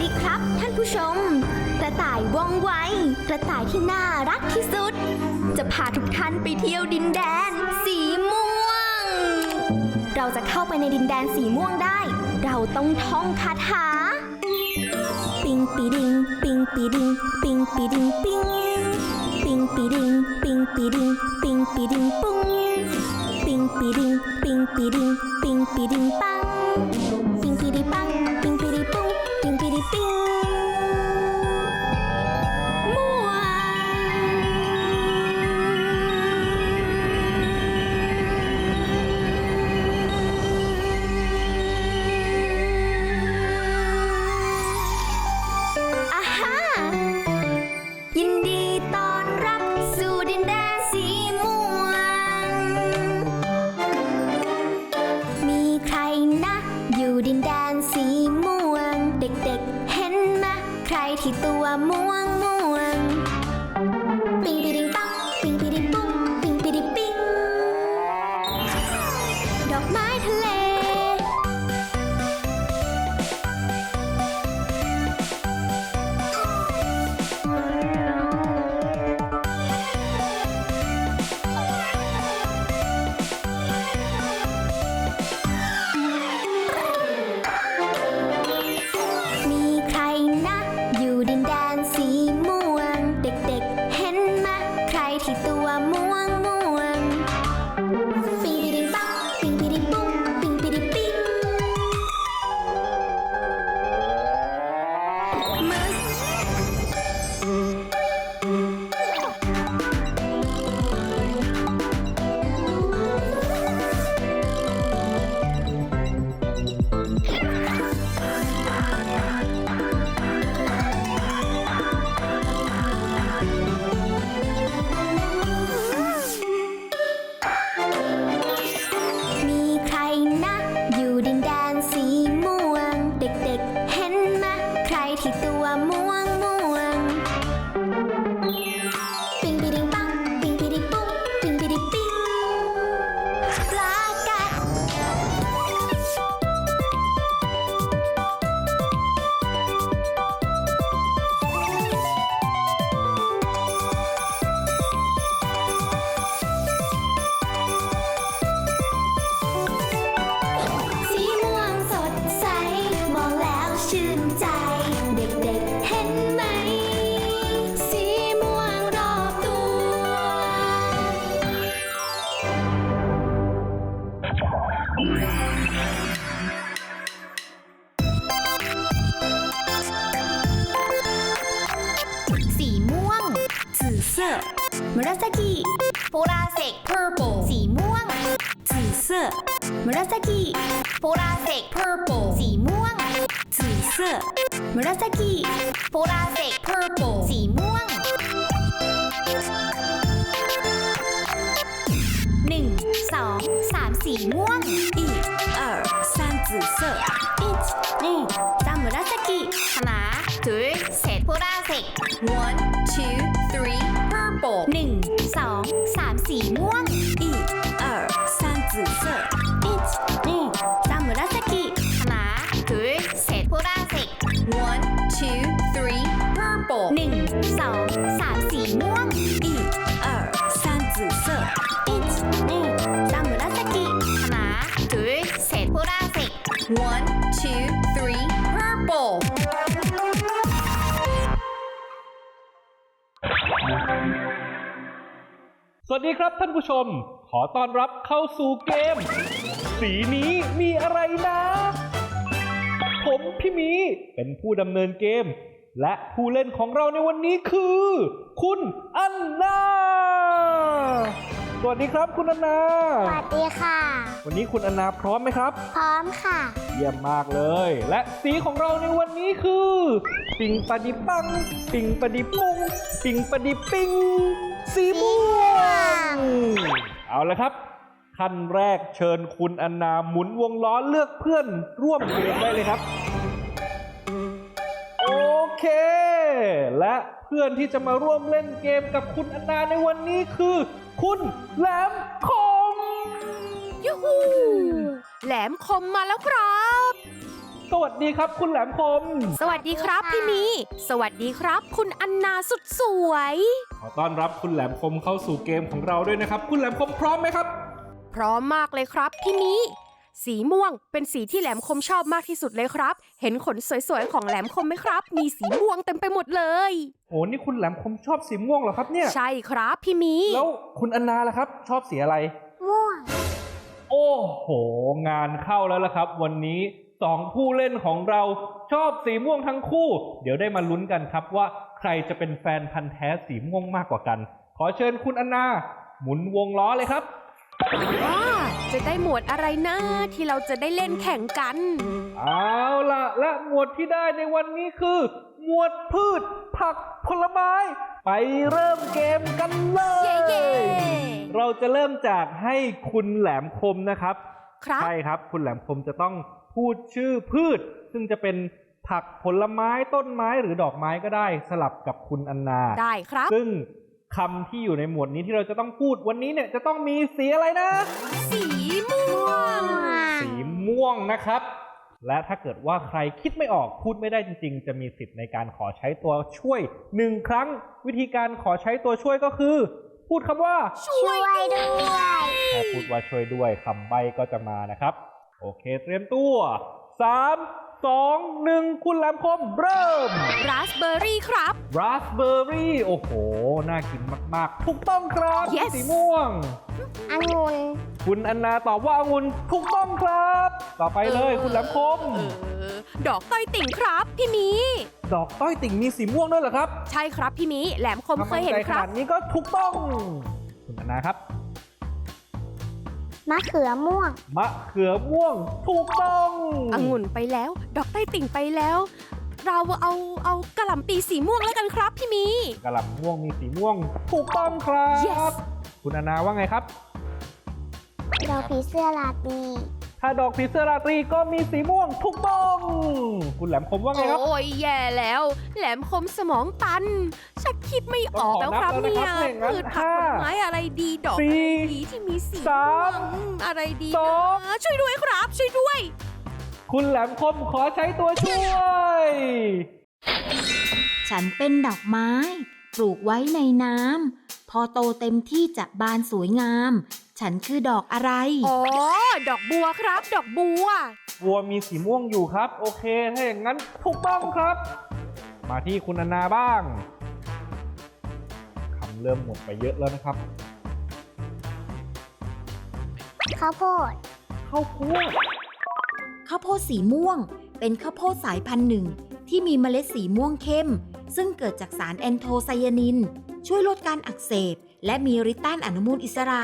ดีครับท่านผู้ชม กระต่ายว่องไว กระต่ายที่น่ารักที่สุด จะพาทุกท่านไปเที่ยวดินแดน สีม่วง เราจะเข้าไปในดินแดนสีม่วงได้ เราต้องท่องคาถา ปิงปีดิง ปิงปีดิง ปิงปีดิงปิง ปิงปีดิง ปิงปีดิง ปิงปีดิงปุ้ง ปิงปีดิง ปิงปีดิง ปิงปีดิงปัง ไม้ทะเล 紫ボラセック purple สีม่วง 紫色紫ボラセック purple สีม่วง 紫色紫ボラセック purple สีม่วงหนึ่งสองสามสีม่วง一二三紫色一二三紫하나 둘셋 보라색 one วัสดีครับท่านผู้ชม ขอต้อนรับเข้าสู่เกม สีนี้มีอะไรนะ ผมพี่หมีเป็นผู้ดำเนินเกม และผู้เล่นของเราในวันนี้คือ คุณอันนาสวัสดีครับคุณอันนา สวัสดีค่ะ วันนี้คุณอันนาพร้อมไหมครับ พร้อมค่ะ เยี่ยมมากเลย และสีของเราในวันนี้คือ ปิงปะดิปัง ปิงปะดิปุง ปิงปะดิปิง สีม่วง เอาละครับ ขั้นแรกเชิญคุณอันนาหมุนวงล้อเลือกเพื่อนร่วมเกมได้เลยครับ โอเค และเพื่อนที่จะมาร่วมเล่นเกมกับคุณอันนาในวันนี้คือ คุณแหลมคมยูฮูแหลมคมมาแล้วครับ สวัสดีครับ คุณแหลมคมสวัสดีครับพี่มี สวัสดีครับ คุณอันนาสุดสวย ขอต้อนรับคุณแหลมคมเข้าสู่เกมของเราด้วยนะครับ คุณแหลมคมพร้อมไหมครับ พร้อมมากเลยครับพี่มี สีม่วงเป็นสีที่แหลมคมชอบมากที่สุดเลยครับ เห็นขนสวยๆของแหลมคมไหมครับ มีสีม่วงเต็มไปหมดเลย โอ้นี่คุณแหลมคมชอบสีม่วงเหรอครับเนี่ย ใช่ครับพี่มี แล้วคุณอันนาล่ะครับ ชอบสีอะไร ม่วง โอ้โห งานเข้าแล้วล่ะครับ วันนี้ สองผู้เล่นของเราชอบสีม่วงทั้งคู่ เดี๋ยวได้มาลุ้นกันครับว่าใครจะเป็นแฟนพันธ์แท้สีม่วงมากกว่ากัน ขอเชิญคุณอันนา หมุนวงล้อเลยครับอ่าจะได้หมวดอะไรนะที่เราจะได้เล่นแข่งกัน เอาล่ะ และหมวดที่ได้ในวันนี้คือ หมวดพืช ผักผลไม้ ไปเริ่มเกมกันเลเย้ย เย้เราจะเริ่มจากให้คุณแหลมคมนะครับ ครับ ใช่ครับ คุณแหลมคมจะต้อง พูดชื่อพืช ซึ่งจะเป็นผักผลไม้ต้นไม้หรือดอกไม้ก็ได้สลับกับคุณอันนา ได้ครับ ซึ่งคำที่อยู่ในหมวดนี้ที่เราจะต้องพูดวันนี้เนี่ยจะต้องมีสีอะไรนะ สีม่วง สีม่วงนะครับ และถ้าเกิดว่าใครคิดไม่ออกพูดไม่ได้จริง ๆ จะมีสิทธิ์ในการขอใช้ตัวช่วยหนึ่งครั้ง วิธีการขอใช้ตัวช่วยก็คือ พูดคำว่า ช่วยด้วยแค่พูดว่าช่วยด้วยคำใบ้ก็จะมานะครับ โอเค เตรียมตัวสามสองหนึ่งคุณแหลมคมเริ่มราสเบอร์รี่ครับ ราสเบอร์รี่ โอ้โห น่ากินมาก ๆ ถูกต้องครับ Yes สีม่วง องุ่นคุณอันนาตอบว่าองุ่นถูกต้องครับ ต่อไปเลยเออคุณแหลมคม เออ ดอกต้อยติ่งครับ พี่มี ดอกต้อยติ่งมีสีม่วงด้วยเหรอครับใช่ครับพี่มีแหลมคมเคยเห็นถ้ามั่ใจคขรับนาดนี้ก็ถูกต้อง คุณอันนาครับ มะเขือม่วง มะเขือม่วงถูกต้ององุ่นไปแล้ว ดอกใต้ติ่งไปแล้ว เราเอาเอากระหล่ำปีสีม่วงแล้วกันครับพี่มี กระหล่ำม่วงมีสีม่วงถูกต้องครับ Yes คุณอันนาว่าไงครับ ดอกผีเสื้อราตรี ถ้าดอกผีเสื้อราตรีก็มีสีม่วงถูกต้องคุณแหลมคมว่าไงครับโอ้ยแย่แล้ว แหลมคมสมองตัน ชักคิดไม่ออกแล้วครับต้องขอนับเนี่แล้วยนะครับพืชผักห้าผลไม้อะไรดีดอกสี่อะไรดีที่มีสีสามม่วงอืมอะไรดีสองนะช่วยด้วยครับ ช่วยด้วย คุณแหลมคมขอใช้ตัวช่วย ฉันเป็นดอกไม้ ปลูกไว้ในน้ำพอโตเต็มที่จะบานสวยงาม ฉันคือดอกอะไร อ๋อ ดอกบัวครับ ดอกบัววัวมีสีม่วงอยู่ครับ โอเค ถ้าอย่างนั้นถูกต้องครับ มาที่คุณอนาบ้างคำเริ่มหมดไปเยอะแล้วนะครับ ข้าวโพด ข้าวโพดข้าวโพดสีม่วง เป็นข้าวโพดสายพันธุ์หนึ่ง ที่มีเมล็ดสีม่วงเข้ม ซึ่งเกิดจากสารแอนโทไซยานิน ช่วยลดการอักเสบ และมีฤทธิ์ต้านอนุมูลอิสระ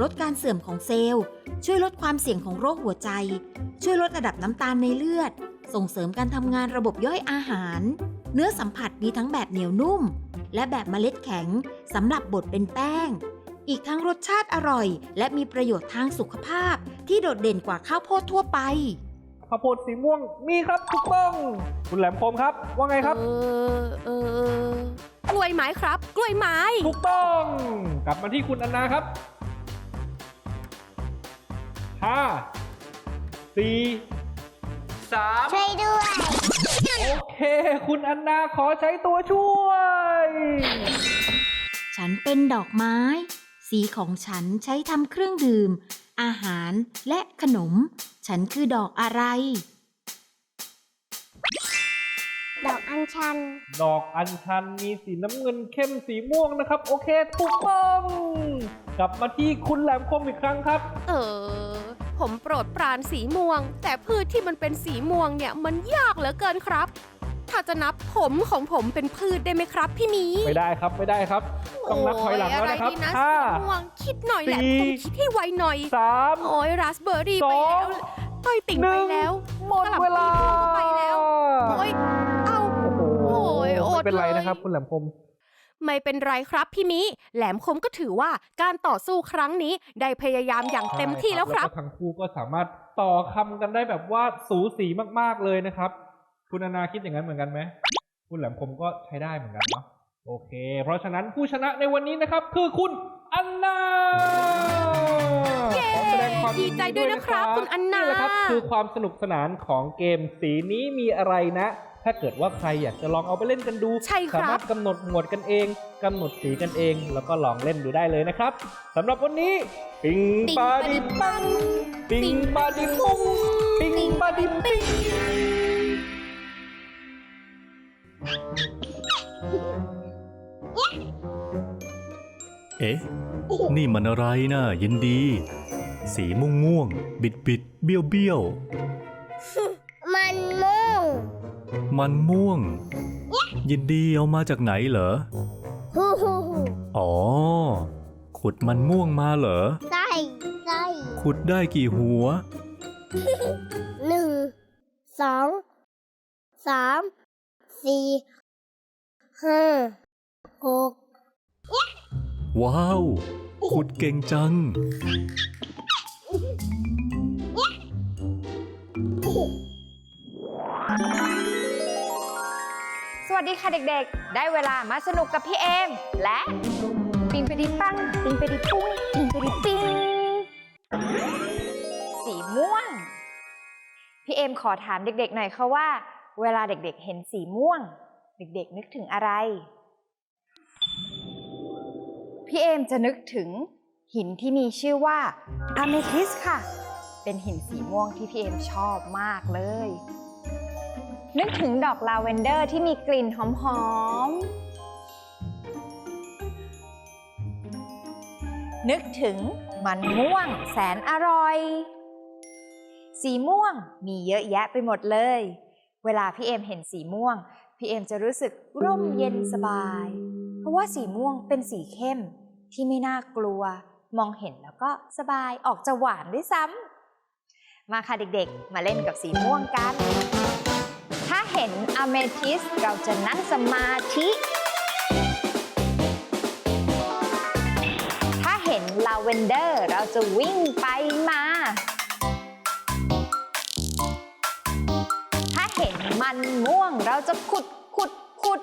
ลดการเสื่อมของเซลล์ ช่วยลดความเสี่ยงของโรคหัวใจ ช่วยลดระดับน้ำตาลในเลือด ส่งเสริมการทำงานระบบย่อยอาหาร เนื้อสัมผัสมีทั้งแบบเหนียวนุ่ม และแบบเมล็ดแข็งสำหรับบดเป็นแป้ง อีกทั้งรสชาติอร่อย และมีประโยชน์ทางสุขภาพที่โดดเด่นกว่าข้าวโพดทั่วไป ข้าวโพดสีม่วงมีครับถูกต้อง คุณแหลมคมครับ ว่าไงครับเออเออกล้วยไม้ครับ กล้วยไม้ ถูกต้อง กลับมาที่คุณอันนาครับห้าสี่สามช่วยด้วย โอเค คุณอันนาขอใช้ตัวช่วย ฉันเป็นดอกไม้ สีของฉันใช้ทำเครื่องดื่ม อาหารและขนม ฉันคือดอกอะไร ดอกอัญชัน ดอกอัญชันมีสีน้ำเงินเข้มสีม่วงนะครับ โอเคถูกต้องกลับมาที่คุณแหลมคมอีกครั้งครับ เออ ผมโปรดปรานสีม่วง แต่พืชที่มันเป็นสีม่วงเนี่ยมันยากเหลือเกินครับ ถ้าจะนับผมของผมเป็นพืชได้ไหมครับ พี่หมีไม่ได้ครับไม่ได้ครับ ต้องนับถอยหลังแล้วนะครับโอ้ยอะไรดีนะห้า สีม่วงคิดหน่อยแหละสี่ผมคิดให้ไวหน่อย สาม โอ้ยราสเบอร์รี่สไปองแล้วต้อยติ่งหไปนึ่งแล้วหมดเวลากะหล่ำปีม่วงก็ไปแล้ว โอ้ยเอ้าโอ้โหโอ้ยอดไม่เป็นไรเลย นะครับ คุณแหลมคม ไม่เป็นไรครับพี่มิแหลมคมก็ถือว่าการต่อสู้ครั้งนี้ได้พยายามอย่างเต็มที่แล้วครับ ใช่แล้วก็ทั้งคู่ก็สามารถต่อคำกันได้แบบว่าสูสีมากๆเลยนะครับ คุณอนาคิดอย่างนั้นเหมือนกันไหมคุณแหลมคมก็ใช้ได้เหมือนกันเนาะโอเค เพราะฉะนั้นผู้ชนะในวันนี้นะครับ คือคุณอันนาเย้ขอแสดงความดีใจด้วยนะครับ คุณอันนาแหละครับคือความสนุกสนานของเกมสีนี้มีอะไรนะ ถ้าเกิดว่าใครอยากจะลองเอาไปเล่นกันดู ใช่ครับ สามารถกำหนดหมวดกันเองกำหนดสีกันเอง แล้วก็ลองเล่นดูได้เลยนะครับสำหรับวันนี้ ปิงปาดิปังปิงปาดิปุงปิงปาดิปิง เอ๊ะ นี่มันอะไรนะยินดี สีม่วงม่วง บิดบิดเบี้ยวเบี้ยว มันม่วง มันม่วง ยินดีเอามาจากไหนเหรอฮู้ฮู้ฮู้อ๋อ ขุดมันม่วงมาเหรอ ใช่ใช่ขุดได้กี่หัวหนึ่งสองสาม สี่ห้าหกว้าว ขุดเก่งจัง สวัสดีค่ะเด็กๆ ได้เวลามาสนุกกับพี่เอม และ ปิงไปดิปัง ปิงไปดิปุ้ง ปิงไปดิปิง สีม่วง พี่เอมขอถามเด็กๆหน่อยค่ะว่า เวลาเด็กๆเห็นสีม่วง เด็กๆนึกถึงอะไร พี่เอมจะนึกถึงหินที่มีชื่อว่าอะเมทิสค่ะ เป็นหินสีม่วงที่พี่เอมชอบมากเลย นึกถึงดอกลาเวนเดอร์ที่มีกลิ่นหอมๆ นึกถึงมันม่วงแสนอร่อย สีม่วงมีเยอะแยะไปหมดเลย เวลาพี่เอมเห็นสีม่วง พี่เอมจะรู้สึกร่มเย็นสบาย เพราะว่าสีม่วงเป็นสีเข้ม ที่ไม่น่ากลัว มองเห็นแล้วก็สบายออกจะหวานด้วยซ้ำมาค่ะเด็กๆ มาเล่นกับสีม่วงกัน ถ้าเห็นอเมทิสเราจะนั่งสมาธิ ถ้าเห็นลาเวนเดอร์เราจะวิ่งไปมา ห็นมันม่วงเราจะขุดขุดขุด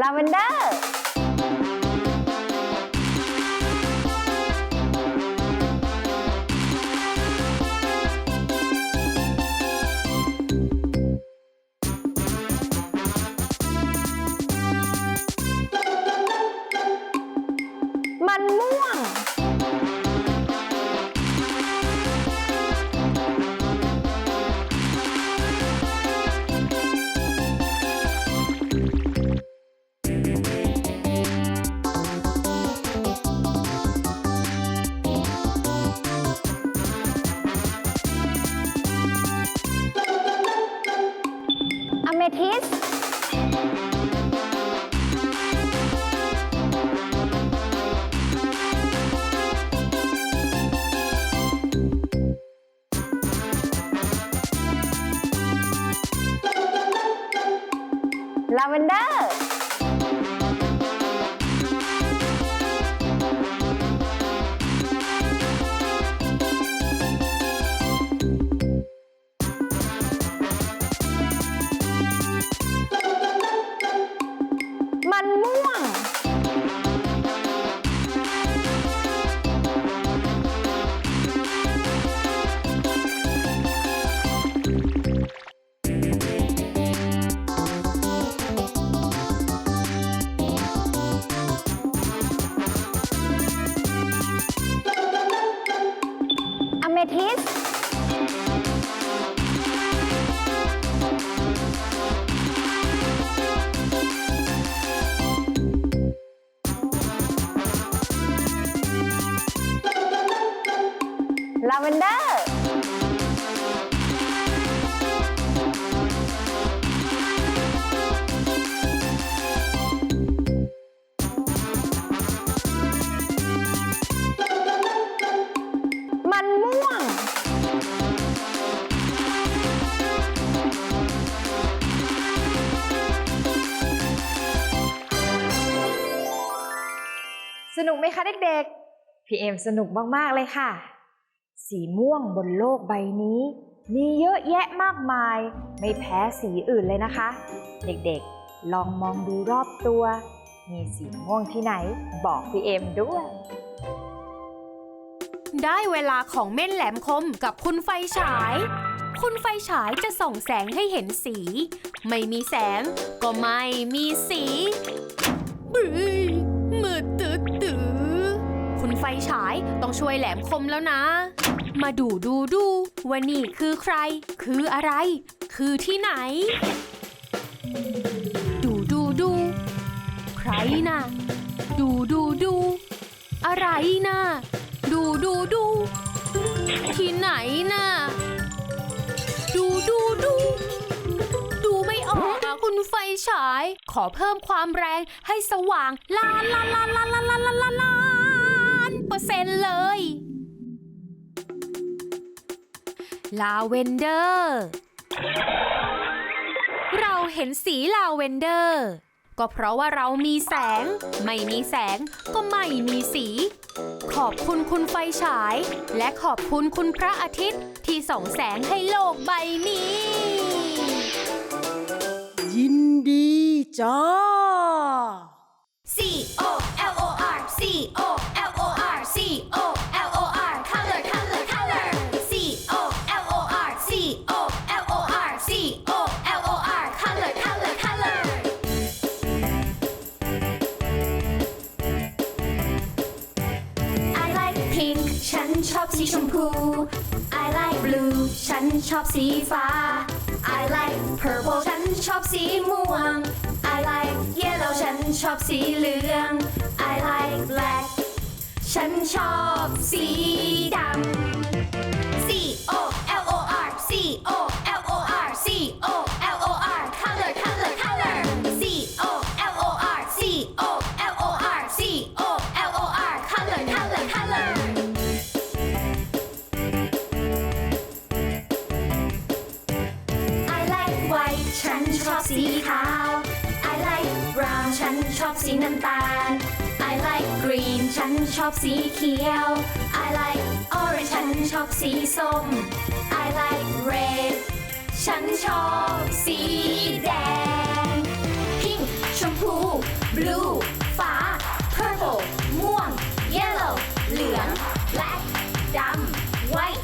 ลาเวนเดอร์ ลาเวนเดอร์มันม่วง สนุกไหมคะเด็กๆ พี่เอมสนุกมาก ๆ เลยค่ะ สีม่วงบนโลกใบนี้ มีเยอะแยะมากมาย ไม่แพ้สีอื่นเลยนะคะ เด็กๆ ลองมองดูรอบตัว มีสีม่วงที่ไหน บอกพี่เอ็มด้วย ได้เวลาของเม่นแหลมคมกับคุณไฟฉาย คุณไฟฉายจะส่องแสงให้เห็นสี ไม่มีแสง ก็ไม่มีสีบึ้มืดตื้อตื้อคุณไฟฉายต้องช่วยแหลมคมแล้วนะ มาดูดูดูว่านี่คือใคร คืออะไร คือที่ไหน ดูดูดู ใครนะ ดูดูดู อะไรนะ ดูดูดู ที่ไหนนะดูดูดู ดูไม่ออกอะคุณไฟฉาย ขอเพิ่มความแรงให้สว่างล้านล้านล้านล้านล้านลานลานเปอร์เซ็นต์เลย ลาเวนเดอร์ เราเห็นสีลาเวนเดอร์ ก็เพราะว่าเรามีแสง ไม่มีแสงก็ไม่มีสี ขอบคุณคุณไฟฉาย และขอบคุณคุณพระอาทิตย์ที่ส่องแสงให้โลกใบนี้ ยินดีจ้า C O ชอบสีฟ้า I like purple ฉันชอบสีม่วง I like yellow ฉันชอบสีเหลือง I like black ฉันชอบสีดำ ฉันชอบสีเขียว I like orange ฉันชอบสีส้ม I like red ฉันชอบสีแดง pink ชมพู blue ฟ้า purple ม่วง yellow เหลือง black ดำ white